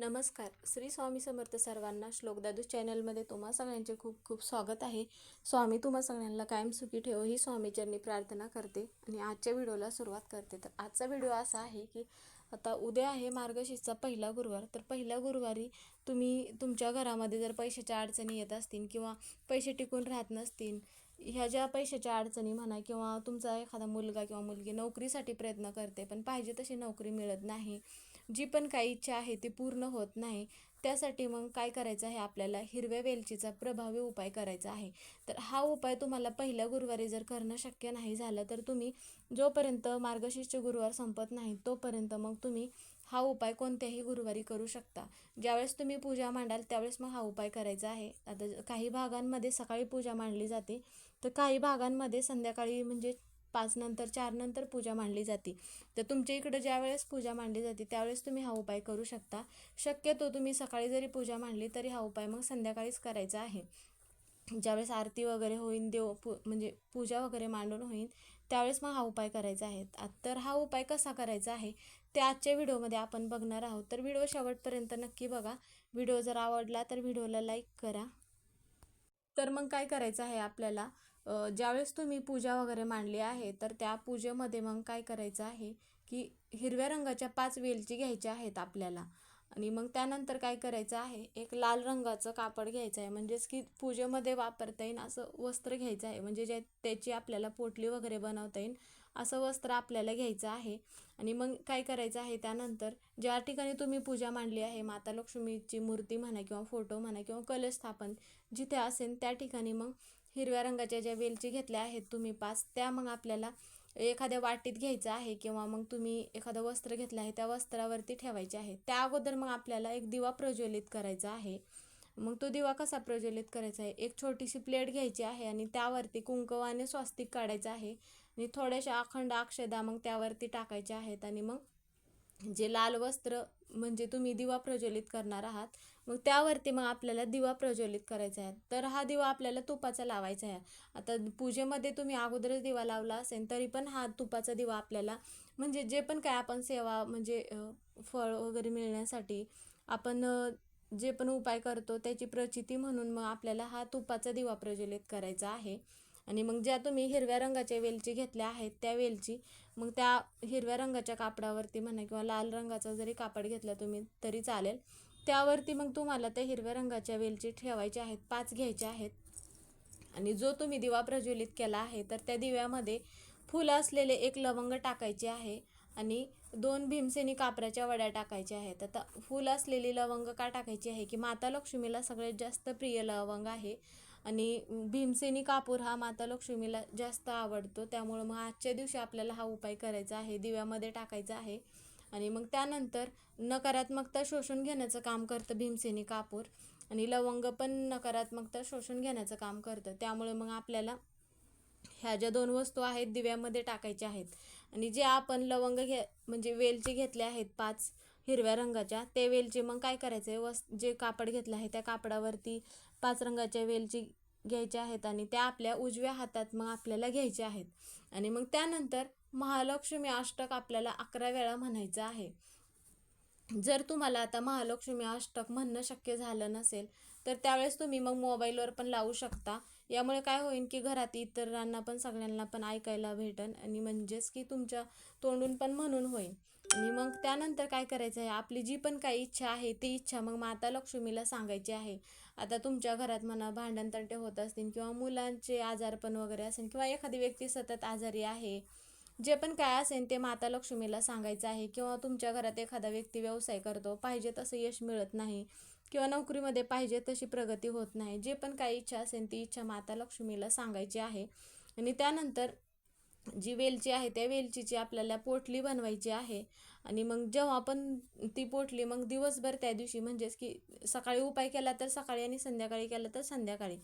नमस्कार. श्री स्वामी समर्थ सर्वांना श्लोकदादू चॅनलमध्ये तुम्हा सगळ्यांचे खूप खूप स्वागत आहे. स्वामी तुम्हा सगळ्यांना कायम सुखी ठेव ही स्वामीचरणी प्रार्थना करते आणि आजच्या व्हिडिओला सुरुवात करते. तर आजचा व्हिडिओ असा आहे की आता उद्या आहे मार्गशीर्षचा पहिला गुरुवार. तर पहिल्या गुरुवारी तुम्ही तुमच्या घरामध्ये जर पैशाच्या अडचणी येत असतील किंवा पैसे टिकून राहत नसतील ह्या ज्या पैशाच्या अडचणी म्हणा किंवा तुमचा एखादा मुलगा किंवा मुलगी नोकरीसाठी प्रयत्न करते पण पाहिजे तशी नोकरी मिळत नाही जी पण काही इच्छा आहे ती पूर्ण होत नाही त्यासाठी मग काय करायचं आहे? आपल्याला हिरव्या वेलचीचा प्रभावी उपाय करायचा आहे. तर हा उपाय तुम्हाला पहिल्या गुरुवारी जर करणं शक्य नाही झालं तर तुम्ही जोपर्यंत मार्गशीर्ष गुरुवार संपत नाही तोपर्यंत मग तुम्ही हा उपाय कोणत्याही गुरुवारी करू शकता. ज्यावेळेस तुम्ही पूजा मांडाल त्यावेळेस मग हा उपाय करायचा आहे. आता ज- काही भागांमध्ये सकाळी पूजा मांडली जाते तर काही भागांमध्ये संध्याकाळी म्हणजे पाच नंतर चार नंतर पूजा मांडली जाते. तर तुमच्या इकडं ज्यावेळेस पूजा मांडली जाते त्यावेळेस तुम्ही हा उपाय करू शकता. शक्यतो तुम्ही सकाळी जरी पूजा मांडली तरी हा उपाय मग संध्याकाळीच करायचा आहे. ज्यावेळेस आरती वगैरे होईन देव पू म्हणजे पूजा वगैरे मांडून होईन त्यावेळेस मग हा उपाय करायचा आहे. तर हा उपाय कसा करायचा आहे ते आजच्या व्हिडिओमध्ये आपण बघणार आहोत. तर व्हिडिओ शेवटपर्यंत नक्की बघा. व्हिडिओ जर आवडला तर व्हिडिओला लाईक करा. तर मग काय करायचं आहे आपल्याला? ज्यावेळेस तुम्ही पूजा वगैरे मांडली आहे तर त्या पूजेमध्ये मग काय करायचं आहे की हिरव्या रंगाच्या पाच वेलची घ्यायच्या आहेत आपल्याला. आणि मग त्यानंतर काय करायचं आहे एक लाल रंगाचं कापड घ्यायचं आहे. म्हणजेच की पूजेमध्ये वापरता येईल असं वस्त्र घ्यायचं आहे. म्हणजे जे त्याची आपल्याला पोटली वगैरे बनवता येईल असं वस्त्र आपल्याला घ्यायचं आहे. आणि मग काय करायचं आहे त्यानंतर ज्या ठिकाणी तुम्ही पूजा मांडली आहे माता लक्ष्मीची मूर्ती म्हणा किंवा फोटो म्हणा किंवा कलश स्थापन जिथे असेल त्या ठिकाणी मग हिरव्या रंगाच्या ज्या वेलची घेतल्या आहेत तुम्ही पाच त्या मग आपल्याला एखाद्या वाटीत घ्यायचं आहे किंवा मग तुम्ही एखादं वस्त्र घेतलं आहे त्या वस्त्रावरती ठेवायचे आहे. त्या अगोदर मग आपल्याला एक दिवा प्रज्वलित करायचा आहे. मग तो दिवा कसा प्रज्वलित करायचा आहे? एक छोटीशी प्लेट घ्यायची आहे आणि त्यावरती कुंकवाने स्वास्तिक काढायचं आहे. आणि थोड्याशा अखंड अक्षदा मग त्यावरती टाकायच्या आहेत आणि मग जे लाल वस्त्र म्हणजे तुम्ही दिवा प्रज्वलित करणार आहात मग त्यावरती मग आपल्याला दिवा प्रज्वलित करायचा आहे. तर हा दिवा आपल्याला तुपाचा लावायचा आहे. आता पूजेमध्ये तुम्ही अगोदरच दिवा लावला असेल तरी पण हा तुपाचा दिवा आपल्याला म्हणजे जे पण काय आपण सेवा म्हणजे फळ वगैरे मिळण्यासाठी आपण जे पण उपाय करतो त्याची प्रचिती म्हणून मग आपल्याला हा तुपाचा दिवा प्रज्वलित करायचा आहे. आणि मग ज्या तुम्ही हिरव्या रंगाच्या वेलची घेतल्या आहेत त्या वेलची मग त्या हिरव्या रंगाच्या कापडावरती म्हणा किंवा लाल रंगाचा जरी कापड घेतला तुम्ही तरी चालेल. त्यावरती मग तुम्हाला त्या हिरव्या रंगाच्या वेलची ठेवायच्या आहेत पाच घ्यायच्या आहेत. आणि जो तुम्ही दिवा प्रज्वलित केला आहे तर त्या दिव्यामध्ये फुलं असलेले एक लवंग टाकायचे आहे आणि दोन भीमसेनी कापराच्या वड्या टाकायच्या आहेत. आता फुल असलेली लवंग का टाकायची आहे की माता लक्ष्मीला सगळ्यात जास्त प्रिय लवंग आहे. आणि भीमसेनी कापूर हा माता लक्ष्मीला जास्त आवडतो त्यामुळं मग आजच्या दिवशी आपल्याला हा उपाय करायचा आहे दिव्यामध्ये टाकायचा आहे. आणि मग त्यानंतर नकारात्मकता शोषून घेण्याचं काम करतं भीमसेनी कापूर. आणि लवंग पण नकारात्मकता शोषून घेण्याचं काम करतं. त्यामुळे मग आपल्याला ह्या ज्या दोन वस्तू आहेत दिव्यामध्ये टाकायच्या आहेत. आणि जे आपण लवंग घे म्हणजे वेलचे घेतले आहेत पाच हिरव्या रंगाच्या ते वेलचे मग काय करायचं आहे वस जे कापड घेतलं आहे त्या कापडावरती पाच रंगाच्या वेलची घ्यायच्या आहेत आणि त्या आपल्या उजव्या हातात मग आपल्याला घ्यायच्या आहेत. आणि मग त्यानंतर महालक्ष्मी अष्टक आपल्याला अकरा वेळा म्हणायचं आहे. जर तुम्हाला आता महालक्ष्मी अष्टक म्हणणं शक्य झालं नसेल तर त्यावेळेस तुम्ही मग मोबाईलवर पण लावू शकता. यामुळे काय होईल की घरात इतरांना पण सगळ्यांना पण ऐकायला भेटन आणि म्हणजेच की तुमच्या तोंडून पण म्हणून होईल आणि मग त्यानंतर काय करायचं आहे? आपली जी पण काही इच्छा आहे ती इच्छा मग माता लक्ष्मीला सांगायची आहे. आता तुमच्या घरात म्हणा भांडण तंटे होत असतील किंवा मुलांचे आजारपण वगैरे असेल किंवा एखादी व्यक्ती सतत आजारी आहे जे पण काय असेल ते माता लक्ष्मीला सांगायचं आहे किंवा तुमच्या घरात एखादा व्यक्ती व्यवसाय करतो पाहिजे तसं यश मिळत नाही किंवा नोकरीमध्ये पाहिजे तशी प्रगती होत नाही जे पण काही इच्छा असेल ती इच्छा माता लक्ष्मीला सांगायची आहे. आणि त्यानंतर जी वेलची आहे त्या वेलचीची आपल्याला पोटली बनवायची आहे. आणि मग जेव्हा आपण ती पोटली मग दिवसभर त्या दिवशी म्हणजेच की सकाळी उपाय केला तर सकाळी आणि संध्याकाळी केला तर संध्याकाळी.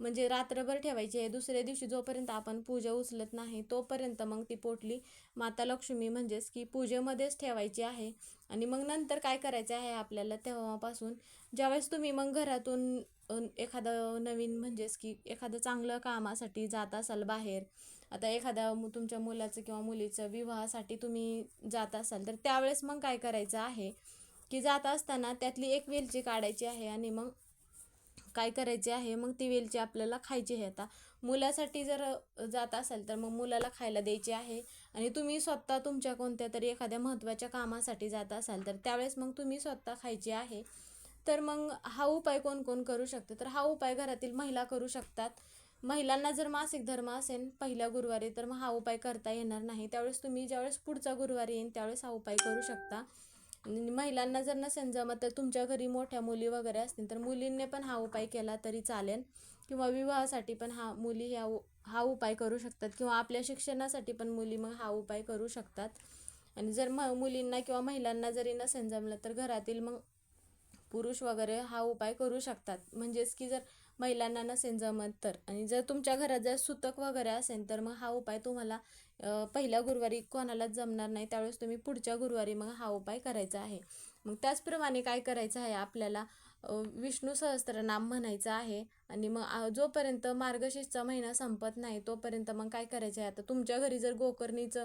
म्हणजे रात्रभर ठेवायची आहे. दुसऱ्या दिवशी जोपर्यंत आपण पूजा उचलत नाही तोपर्यंत मग ती पोटली माता लक्ष्मी म्हणजेच की पूजेमध्येच ठेवायची आहे. आणि मग नंतर काय करायचं आहे आपल्याला तेव्हापासून? ज्यावेळेस तुम्ही मग घरातून एखादं नवीन म्हणजेच की एखादं चांगलं कामासाठी जात असाल बाहेर आता एखाद्या तुमच्या मुलाचं किंवा मुलीचं विवाहासाठी तुम्ही जात असाल तर त्यावेळेस मग काय करायचं आहे? की जात असताना त्यातली एक वेलची काढायची आहे आणि मग काय करायचे आहे मग ती वेलची आपल्याला खायची आहे आता. मुलासाठी जर जात असाल तर मग मुलाला खायला द्यायची आहे. आणि तुम्ही स्वतः तुमच्या कोणत्या तरी एखाद्या महत्त्वाच्या कामासाठी जात असाल तर त्यावेळेस मग तुम्ही स्वतः खायची आहे. तर मग हा उपाय कोण कोण करू शकते? तर हा उपाय घरातील महिला करू शकतात. महिलांना जर मासिक धर्म असेल पहिल्या गुरुवारी तर मग हा उपाय करता येणार नाही. त्यावेळेस तुम्ही ज्यावेळेस पुढचा गुरुवारी येईन त्यावेळेस हा उपाय करू शकता. महिलांना जर नसेल जमत तर तुमच्या घरी मोठ्या मुली वगैरे असतील तर मुलींनी पण हा उपाय केला तरी चालेल. किंवा विवाहासाठी पण हा मुली ह्या उ- हा उपाय करू शकतात. किंवा आपल्या शिक्षणासाठी पण मुली मग हा उपाय करू शकतात. आणि जर म मुलींना किंवा महिलांना जरी नसेल जमलं तर घरातील मग पुरुष वगैरे हा उपाय करू शकतात. म्हणजेच की जर महिलांना नसेल जमत तर. आणि जर तुमच्या घरात जर सुतक वगैरे असेल तर मग हा उपाय तुम्हाला पहिल्या गुरुवारी कोणालाच जमणार नाही. त्यावेळेस तुम्ही पुढच्या गुरुवारी मग हा उपाय करायचा आहे. मग त्याचप्रमाणे काय करायचं आहे आपल्याला? विष्णू सहस्त्रनाम म्हणायचं आहे. आणि मग जोपर्यंत मार्गशीर्षचा महिना संपत नाही तोपर्यंत मग काय करायचं आहे? आता तुमच्या घरी जर गोकर्णीचं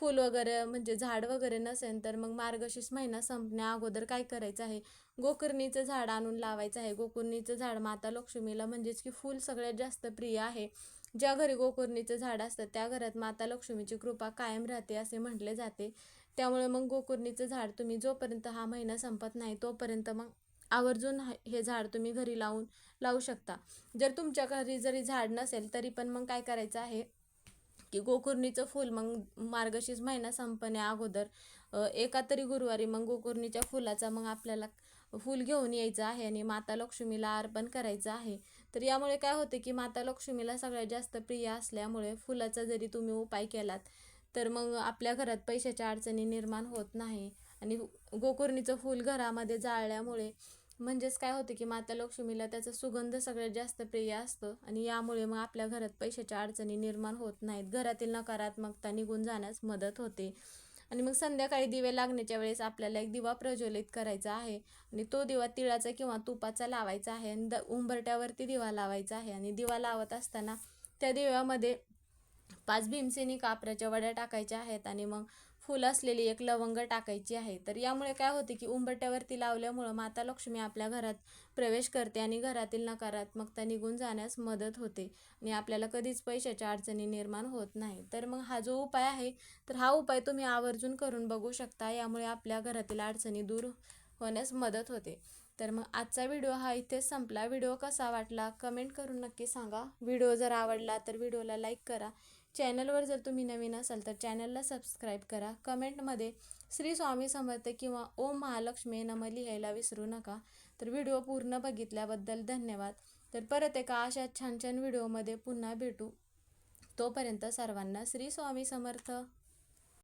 फूल वगैरे म्हणजे झाड वगैरे नसेल तर मग मार्गशीर्ष महिना संपण्या अगोदर काय करायचं आहे? गोकर्णीचं झाड आणून लावायचं आहे. गोकर्णीचं झाड माता लक्ष्मीला म्हणजेच की फूल सगळ्यात जास्त प्रिय आहे. ज्या घरी गोकर्णीचं झाड असतं त्या घरात माता लक्ष्मीची कृपा कायम राहते असे म्हटले जाते. त्यामुळे मग गोकर्णीचं झाड तुम्ही जोपर्यंत हा महिना संपत नाही तोपर्यंत मग आवर्जून हे झाड तुम्ही घरी लावून लावू शकता. जर तुमच्या घरी जरी झाड नसेल तरी पण मग काय करायचं आहे की गोकुर्णीचं फूल मग मार्गशीर्ष महिना संपण्या अगोदर एका तरी गुरुवारी मग गोकुर्णीच्या फुलाचा मग आपल्याला फूल घेऊन यायचं आहे आणि माता लक्ष्मीला अर्पण करायचं आहे. तर यामुळे काय होते की माता लक्ष्मीला सगळ्यात जास्त प्रिय असल्यामुळे फुलाचा जरी तुम्ही उपाय केलात तर मग आपल्या घरात पैशाच्या अडचणी निर्माण होत नाही. आणि गोकुर्णीचं फूल घरामध्ये जाळल्यामुळे म्हणजेच काय होतं की माता लक्ष्मीला त्याचा सुगंध सगळ्यात जास्त प्रिय असतं आणि यामुळे मग आपल्या घरात पैशाच्या अडचणी निर्माण होत नाहीत. घरातील नकारात्मकता निघून जाण्यास मदत होते. आणि मग संध्याकाळी दिवे लागण्याच्या वेळेस आपल्याला एक दिवा प्रज्वलित करायचा आहे आणि तो दिवा तिळाचा किंवा तुपाचा लावायचा आहे आणि द उंबरट्यावरती दिवा लावायचा आहे आणि दिवा लावत असताना त्या दिव्यामध्ये पाच भीमसेनी कापराच्या वड्या टाकायच्या आहेत आणि मग फुल असलेली एक लवंग टाकायची आहे. तर यामुळे काय होते की उंबरट्यावरती लावल्यामुळं माता लक्ष्मी आपल्या घरात प्रवेश करते आणि घरातील नकारात्मकता निघून जाण्यास मदत होते आणि आपल्याला कधीच पैशाच्या अडचणी निर्माण होत नाही. तर मग हा जो उपाय आहे तर हा उपाय तुम्ही आवर्जून करून बघू शकता. यामुळे आपल्या घरातील अडचणी दूर होण्यास मदत होते. तर मग आजचा व्हिडिओ हा इथेच संपला. व्हिडिओ कसा वाटला कमेंट करून नक्की सांगा. व्हिडिओ जर आवडला तर व्हिडिओला लाईक करा. चॅनलवर जर तुम्ही नवीन असाल तर चॅनलला सबस्क्राईब करा. कमेंटमध्ये श्री स्वामी समर्थ किंवा ओम महालक्ष्मी नम लिहायला विसरू नका. तर व्हिडिओ पूर्ण बघितल्याबद्दल धन्यवाद. तर परत एका अशा छान छान व्हिडिओमध्ये पुन्हा भेटू. तोपर्यंत सर्वांना श्री स्वामी समर्थ.